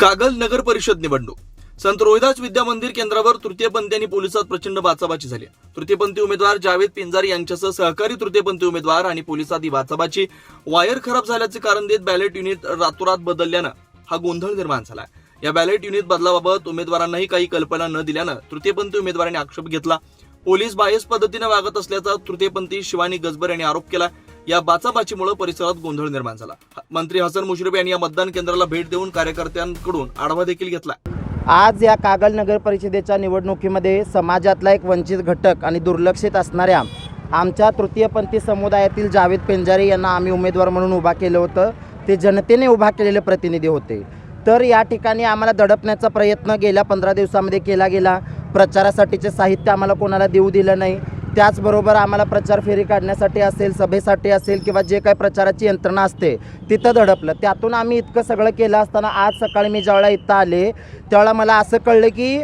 कागल नगर परिषद निवडणूक. संत रोहिदास विद्या मंदिर केंद्रावर तृतीयपंथी आणि पोलिसात प्रचंड बाचाबाची झाली. तृतीयपंथी उमेदवार जावेद पिंजारी यांच्यासह सहकारी तृतीयपंथी उमेदवार आणि पोलिसात ही बाचाबाची वायर खराब झाल्याचे कारण देत बॅलेट युनिट रातोरात बदलल्यानं हा गोंधळ निर्माण झाला. या बॅलेट युनिट बदलाबाबत उमेदवारांनाही काही कल्पना न दिल्यानं तृतीयपंथी उमेदवारांनी आक्षेप घेतला. पोलीस बायस पद्धतीनं वागत असल्याचा तृतीयपंथी शिवानी गजबर यांनी आरोप केला. या बाचाबाचीमुळे परिसरात गोंधळ निर्माण झाला. मंत्री हसन मुश्रीफ यांनी या मतदान केंद्राला भेट देऊन कार्यकर्त्यांकडून आढावा देखील घेतला. आज या कागल नगर परिषदेच्या निवडणुकीमध्ये समाजातला एक वंचित घटक आणि दुर्लक्षित असणाऱ्या आमच्या तृतीयपंथी समुदायातील जावेद पेंजारे यांना आम्ही उमेदवार म्हणून उभा केलं होतं. ते जनतेने उभा केलेले प्रतिनिधी होते. तर या ठिकाणी आम्हाला दडपण्याचा प्रयत्न गेल्या पंधरा दिवसामध्ये केला गेला. प्रचारासाठीचे साहित्य आम्हाला कोणाला देऊ दिलं नाही. त्याचबरोबर आम्हाला प्रचार फेरी काढण्यासाठी असेल सभेसाठी असेल किंवा जे काही प्रचाराची यंत्रणा असते तिथं दडपलं त्यातून आम्ही इतकं सगळं केलं असताना आज सकाळी मी ज्यावेळेला इथं आले त्यावेळेला मला असं कळलं की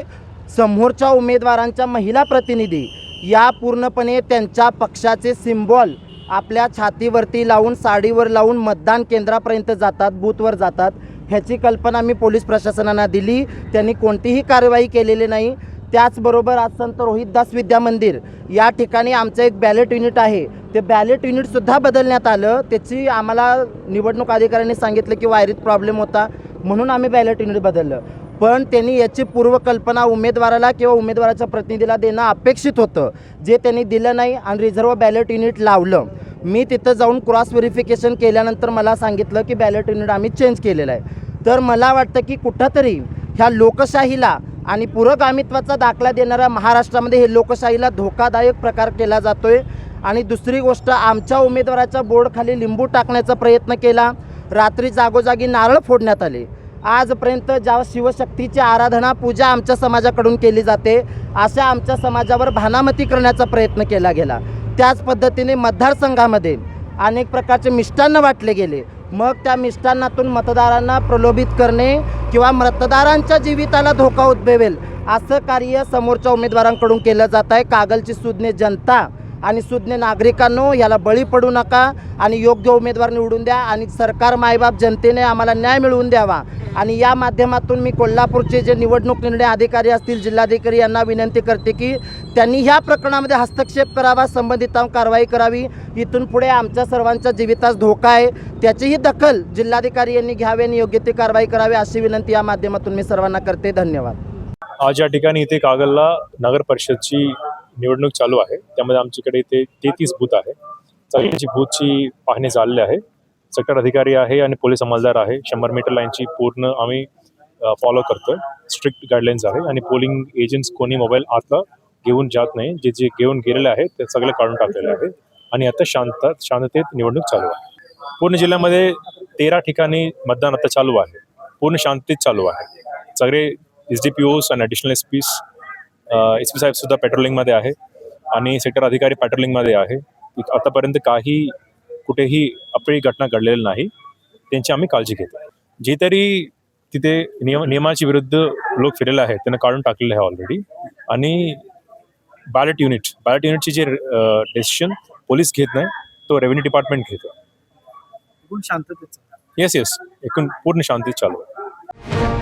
समोरच्या उमेदवारांच्या महिला प्रतिनिधी या पूर्णपणे त्यांच्या पक्षाचे सिम्बॉल आपल्या छातीवरती लावून साडीवर लावून मतदान केंद्रापर्यंत जातात बूथवर जातात. ह्याची कल्पना मी पोलीस प्रशासनाला दिली. त्यांनी कोणतीही कारवाई केलेली नाही. त्याचबरोबर आज संत रोहितदास विद्या मंदिर या ठिकाणी आमचं एक बॅलेट युनिट आहे. ते बॅलेट युनिटसुद्धा बदलण्यात आलं. त्याची आम्हाला निवडणूक अधिकाऱ्यांनी सांगितलं की वायरीत प्रॉब्लेम होता. म्हणून आम्ही बॅलेट युनिट बदललं. पण त्यांनी याची पूर्वकल्पना उमेदवाराला किंवा उमेदवाराच्या प्रतिनिधीला देणं अपेक्षित होतं. जे त्यांनी दिलं नाही आणि रिझर्व्ह बॅलेट युनिट लावलं. मी तिथं जाऊन क्रॉस व्हेरिफिकेशन केल्यानंतर मला सांगितलं की बॅलेट युनिट आम्ही चेंज केलेलं आहे. तर मला वाटतं की कुठंतरी ह्या लोकशाहीला आणि पुरोगामित्वाचा दाखला देणाऱ्या महाराष्ट्रामध्ये हे लोकशाहीला धोकादायक प्रकार केला जातो आहे आणि दुसरी गोष्ट आमच्या उमेदवाराच्या बोर्डखाली लिंबू टाकण्याचा प्रयत्न केला. रात्री जागोजागी नारळ फोडण्यात आले. आजपर्यंत ज्या शिवशक्तीची आराधना पूजा आमच्या समाजाकडून केली जाते अशा आमच्या समाजावर भानामती करण्याचा प्रयत्न केला गेला. त्याच पद्धतीने मतदारसंघामध्ये अनेक प्रकारचे मिष्टान्न वाटले गेले. मग त्या मिष्टान्नातून मतदारांना प्रलोभित करणे किंवा मतदारांच्या जीविताला धोका उद्भवेल. असं कार्य समोरच्या उमेदवारांकडून केलं जात आहे. कागलची सुज्ञ जनता आणि सुज्ञ नागरिकांनो याला बळी पडू नका आणि योग्य उमेदवार निवडून द्या आणि सरकार मायबाप जनतेने आम्हाला न्याय मिळवून द्यावा. आणि या माध्यमातून मी कोल्हापूरचे जे निवडणूक निर्णय अधिकारी असतील जिल्हाधिकारी यांना विनंती करते की त्यांनी ह्या प्रकरणामध्ये हस्तक्षेप करावा संबंधितांवर कारवाई करावी. इथून पुढे आमच्या सर्वांच्या जीवितास धोका आहे. त्याचीही दखल जिल्हाधिकारी यांनी घ्यावी आणि योग्य ती कारवाई करावी अशी विनंती या माध्यमातून मी सर्वांना करते. धन्यवाद. आज या ठिकाणी इथे कागलला नगर परिषदची निवडणूक चालू आहे. त्यामध्ये आमच्याकडे इथे तेहतीस बूथ आहे. सगळ्यांची बूथची पाहणी झालेली आहे. सेक्टर अधिकारी आहे आणि पोलीस अंमलदार आहे. शंभर मीटर लाईनची पूर्ण आम्ही फॉलो करतोय. स्ट्रिक्ट गाईडलाईन्स आहे आणि पोलिंग एजंट्स कोणी मोबाईल आतला घेऊन जात नाही. जे जे घेऊन गेलेले आहेत ते सगळे काढून टाकलेले आहे आणि आता शांत शांततेत निवडणूक चालू आहे. पूर्ण जिल्ह्यामध्ये तेरा ठिकाणी मतदान आता चालू आहे. पूर्ण शांततेत चालू आहे. सगळे एस डी पी ओस आणि additional S Ps S P साहेब सुद्धा पेट्रोलिंगमध्ये आहे आणि सेक्टर अधिकारी पेट्रोलिंगमध्ये आहे. आतापर्यंत काही कुठेही अप्रिय घटना घडलेली नाही. त्यांची आम्ही काळजी घेतो. जे तरी तिथे नियम नियमाच्या विरुद्ध लोक फिरलेले आहेत त्यांना काढून टाकलेलं आहे ऑलरेडी आणि बॅलेट युनिट बॅलेट युनिटची जे डेसिशन पोलीस घेत नाही तो रेव्हेन्यू डिपार्टमेंट घेतो. येस येस एकूण पूर्ण शांतीत चालू आहे.